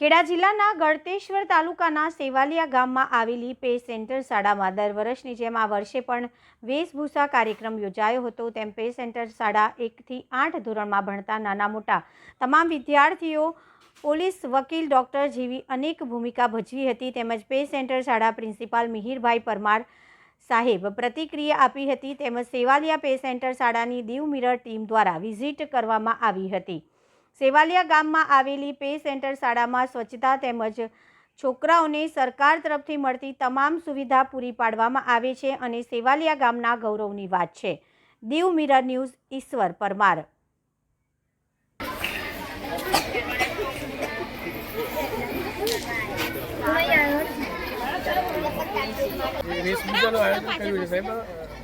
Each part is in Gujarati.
ખેડા જિલ્લાના ગળતેશ્વર તાલુકાના સેવાલિયા ગામમાં આવેલી પે સેન્ટર શાળામાં દર વર્ષની જેમ આ વર્ષે પણ વેશભૂષા કાર્યક્રમ યોજાયો હતો. તેમ પે સેન્ટર શાળા એકથી આઠ ધોરણમાં ભણતા નાના મોટા તમામ વિદ્યાર્થીઓ, પોલીસ વકીલ, ડૉક્ટર જેવી અનેક ભૂમિકા ભજવી હતી. તેમજ પે સેન્ટર શાળા પ્રિન્સિપાલ મિહિરભાઈ પરમાર સાહેબ પ્રતિક્રિયા આપી હતી. તેમજ સેવાલિયા પે સેન્ટર શાળાની દીવ મિરર ટીમ દ્વારા વિઝિટ કરવામાં આવી હતી. સેવાલિયા ગામમાં આવેલી પે સેન્ટર શાળામાં સ્વચ્છતા તેમજ છોકરાઓને સરકાર તરફથી મળતી તમામ સુવિધા પૂરી પાડવામાં આવે છે અને સેવાલિયા ગામના ગૌરવની વાત છે. દીવ મિરર ન્યૂઝ, ઈશ્વર પરમાર.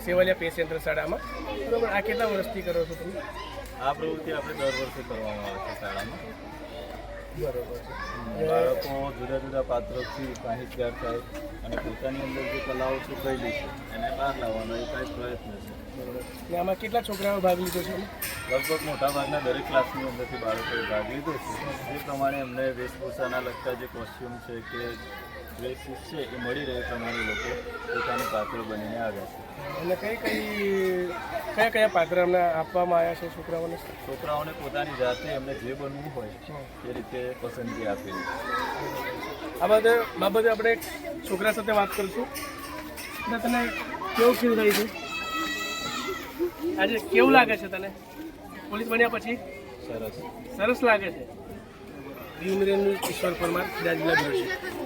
સેવાલિયા પે સેન્ટર શાળામાં. આ કેટલા વર્ષથી કરો છો તમે? આ પ્રવૃત્તિ આપણે દર વર્ષે કરવામાં આવે છે શાળામાં. બાળકો જુદા જુદા પાત્રોથી માહિતગાર થાય અને પોતાની અંદર જે કલાઓ છુપાયેલી છે એને બહાર લાવવાનો એ કાંઈ પ્રયત્ન છે. આમાં કેટલા છોકરાઓ ભાગ લીધો છે લગભગ મોટાભાગના દરેક ક્લાસની અંદરથી બાળકોએ ભાગ લીધો છે. એ પ્રમાણે એમને વેશભૂષાના લગતા જે કોસ્ચ્યુમ છે કે ડ્રેસીસ છે એ મળી રહે પ્રમાણે લોકો પોતાનું પાત્ર બનીને આવ્યા છે. એટલે કઈ કઈ કયા કયા પાત્ર અમને આપવામાં આવ્યા છે છોકરાઓને? છોકરાઓને પોતાની જાતે એમને જે બનવું હોય એ રીતે પસંદગી આપેલી આ બાબતે બાબતે આપણે છોકરા સાથે વાત કરીશું. એટલે તને કેવું ફીલ થાય છે? આજે કેવું લાગે છે તને? પોલીસ બન્યા પછી? સરસ. સરસ લાગે છે. દીવ મિરેનનું ઈશ્વર પરમાર જિલ્લા છે.